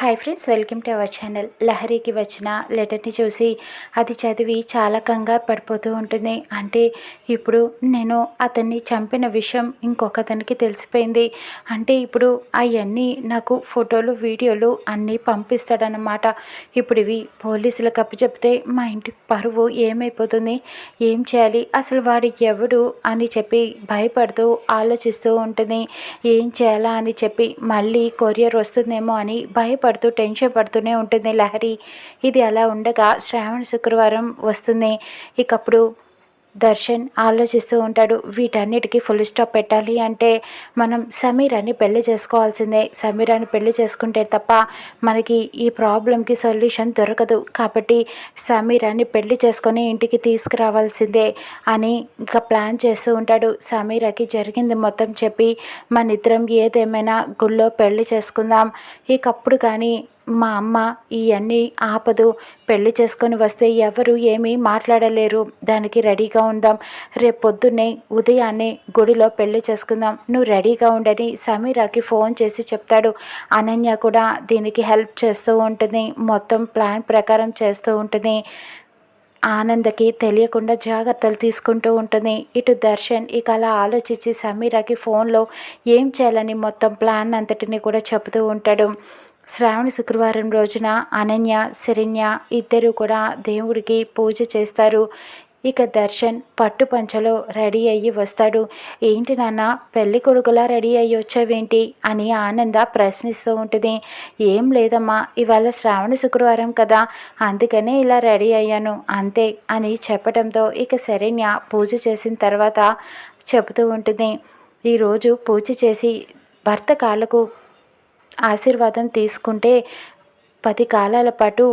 Hi friends welcome to our channel లహరికి వచ్చిన లెటర్ని చూసి అది చదివి చాలా కంగారు పడిపోతూ ఉంటుంది. అంటే ఇప్పుడు నేను అతన్ని చంపిన విషయం ఇంకొకతనికి తెలిసిపోయింది. అంటే ఇప్పుడు అవన్నీ నాకు ఫోటోలు వీడియోలు అన్నీ పంపిస్తాడనమాట ఇప్పుడు ఇవి పోలీసులకు చెప్తే మా ఇంటి పరువు ఏమైపోతుంది? ఏం చేయాలి? అసలు వాడు ఎవడు అని చెప్పి భయపడుతూ ఆలోచిస్తూ ఉంటుంది. ఏం చేయాలా అని చెప్పి మళ్ళీ కొరియర్ వస్తుందేమో అని భయపడుతూ పడుతూ టెన్షన్ పడుతూనే ఉంటుంది లహరి. ఇది అలా ఉండగా శ్రావణ శుక్రవారం వస్తుంది. ఇకప్పుడు దర్శన్ ఆలోచిస్తూ ఉంటాడు వీటన్నిటికీ ఫుల్ స్టాప్ పెట్టాలి అంటే మనం సమీరాన్ని పెళ్ళి చేసుకోవాల్సిందే. సమీరాన్ని పెళ్ళి చేసుకుంటే తప్ప మనకి ఈ ప్రాబ్లంకి సొల్యూషన్ దొరకదు. కాబట్టి సమీరాన్ని పెళ్ళి చేసుకొని ఇంటికి తీసుకురావాల్సిందే అని ఇంకా ప్లాన్ చేస్తూ ఉంటాడు. సమీరాకి జరిగింది మొత్తం చెప్పి మన ఇద్దరం ఏదేమైనా గుళ్ళో పెళ్ళి చేసుకుందాం. ఇకప్పుడు కానీ మా అమ్మ ఇవన్నీ ఆపదు. పెళ్ళి చేసుకొని వస్తే ఎవరు ఏమీ మాట్లాడలేరు. దానికి రెడీగా ఉందాం. రేపు పొద్దున్నే ఉదయాన్నే గుడిలో పెళ్ళి చేసుకుందాం. నువ్వు రెడీగా ఉండని సమీరాకి ఫోన్ చేసి చెప్తాడు. అనన్య కూడా దీనికి హెల్ప్ చేస్తూ ఉంటుంది. మొత్తం ప్లాన్ ప్రకారం చేస్తూ ఉంటుంది. ఆనందకి తెలియకుండా జాగ్రత్తలు తీసుకుంటూ ఉంటుంది. ఇటు దర్శన్ ఇక అలా ఆలోచించి సమీరాకి ఫోన్లో ఏం చేయాలని మొత్తం ప్లాన్ అంతటిని కూడా చెబుతూ ఉంటాడు. శ్రావణ శుక్రవారం రోజున అనన్య శరణ్య ఇద్దరు కూడా దేవుడికి పూజ చేస్తారు. ఇక దర్శన్ పట్టు పంచలో రెడీ అయ్యి వస్తాడు. ఏంటి నాన్న పెళ్ళి కొడుకులా రెడీ అయ్యి వచ్చావేంటి అని ఆనంద ప్రశ్నిస్తూ ఉంటుంది. ఏం లేదమ్మా ఇవాళ శ్రావణ శుక్రవారం కదా అందుకనే ఇలా రెడీ అయ్యాను అంతే అని చెప్పడంతో ఇక శరణ్య పూజ చేసిన తర్వాత చెబుతూ ఉంటుంది. ఈరోజు పూజ చేసి భర్త కాళ్ళకు ఆశీర్వాదం తీసుకుంటే పది కాలాల పాటు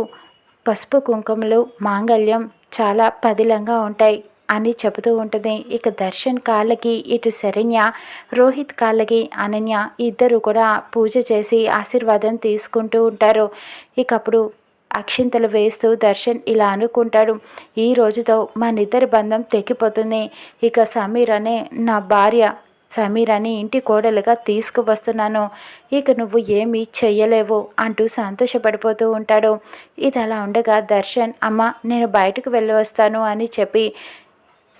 పసుపు కుంకుమలు మాంగళ్యం చాలా పదిలంగా ఉంటాయి అని చెబుతూ ఉంటుంది. ఇక దర్శన్ కాళ్ళకి ఇటు శరణ్య రోహిత్ కాళ్ళకి అనన్య ఇద్దరు కూడా పూజ చేసి ఆశీర్వాదం తీసుకుంటూ ఉంటారు. ఇక అప్పుడు అక్షింతలు వేస్తూ దర్శన్ ఇలా అనుకుంటాడు ఈ రోజుతో మన ఇద్దరి బంధం తెగిపోతుంది. ఇక సమీర్ అనే నా భార్య సమీరాని ఇంటి కోడలుగా తీసుకువస్తున్నాను. ఇక నువ్వు ఏమీ చెయ్యలేవు అంటూ సంతోషపడిపోతూ ఉంటాడు. ఇది అలా ఉండగా దర్శన్ అమ్మ నేను బయటకు వెళ్ళి వస్తాను అని చెప్పి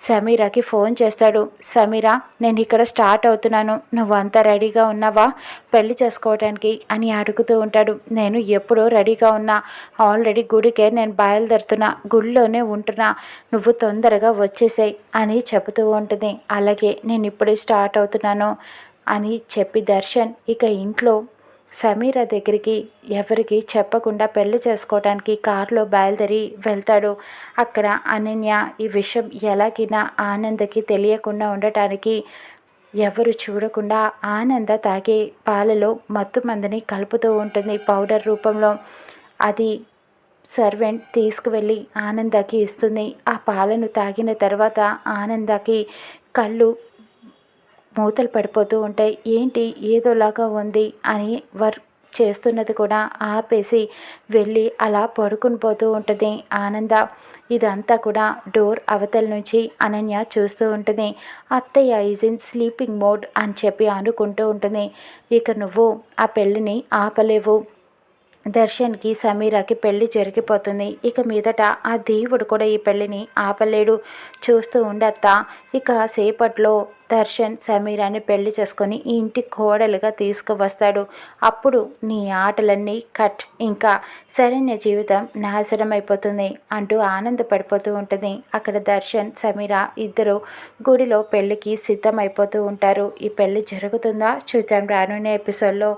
సమీరాకి ఫోన్ చేస్తాడు. సమీరా నేను ఇక్కడ స్టార్ట్ అవుతున్నాను. నువ్వు అంతా రెడీగా ఉన్నావా? పెళ్ళి చేసుకోవడానికి అని అడుగుతూ ఉంటాడు. నేను ఎప్పుడో రెడీగా ఉన్నా. ఆల్రెడీ గుడికే నేను బయలుదేరుతున్నా. గుడిలోనే ఉంటున్నా. నువ్వు తొందరగా వచ్చేసాయి అని చెబుతూ ఉంటుంది. అలాగే నేను ఇప్పుడే స్టార్ట్ అవుతున్నాను అని చెప్పి దర్శన్ ఇక ఇంట్లో సమీర దగ్గరికి ఎవరికి చెప్పకుండా పెళ్ళి చేసుకోవడానికి కారులో బయలుదేరి వెళ్తాడు. అక్కడ అనన్య ఈ విషయం ఎలాగినా ఆనందకి తెలియకుండా ఉండటానికి ఎవరు చూడకుండా ఆనంద తాగే పాలలో మత్తు మందని కలుపుతూ ఉంటుంది పౌడర్ రూపంలో. అది సర్వెంట్ తీసుకువెళ్ళి ఆనందకి ఇస్తుంది. ఆ పాలను తాగిన తర్వాత ఆనందకి కళ్ళు మూతలు పడిపోతూ ఉంటాయి. ఏంటి? ఏదోలాగా ఉంది అని వర్క్ చేస్తున్నది కూడా ఆపేసి వెళ్ళి అలా పడుకుని పోతూ ఉంటుంది ఆనంద. ఇదంతా కూడా డోర్ అవతల నుంచి అనన్య చూస్తూ ఉంటుంది. అత్తయ్య ఈజ్ ఇన్ స్లీపింగ్ మోడ్ అని చెప్పి అనుకుంటూ ఉంటుంది. ఇక నువ్వు ఆ పెళ్ళిని ఆపలేవు. దర్శన్కి సమీరాకి పెళ్ళి జరిగిపోతుంది. ఇక మీదట ఆ దేవుడు కూడా ఈ పెళ్ళిని ఆపలేడు. చూస్తూ ఉండత్తా. ఇక సేపట్లో దర్శన్ సమీరాన్ని పెళ్ళి చేసుకొని ఈ ఇంటి కోడలుగా తీసుకువస్తాడు. అప్పుడు నీ ఆటలన్నీ కట్. ఇంకా సరైన జీవితం నాశనం అయిపోతుంది అంటూ ఆనందపడిపోతూ ఉంటుంది. అక్కడ దర్శన్ సమీర ఇద్దరు గుడిలో పెళ్ళికి సిద్ధమైపోతూ ఉంటారు. ఈ పెళ్ళి జరుగుతుందా? చూద్దాం రానున్న ఎపిసోడ్లో.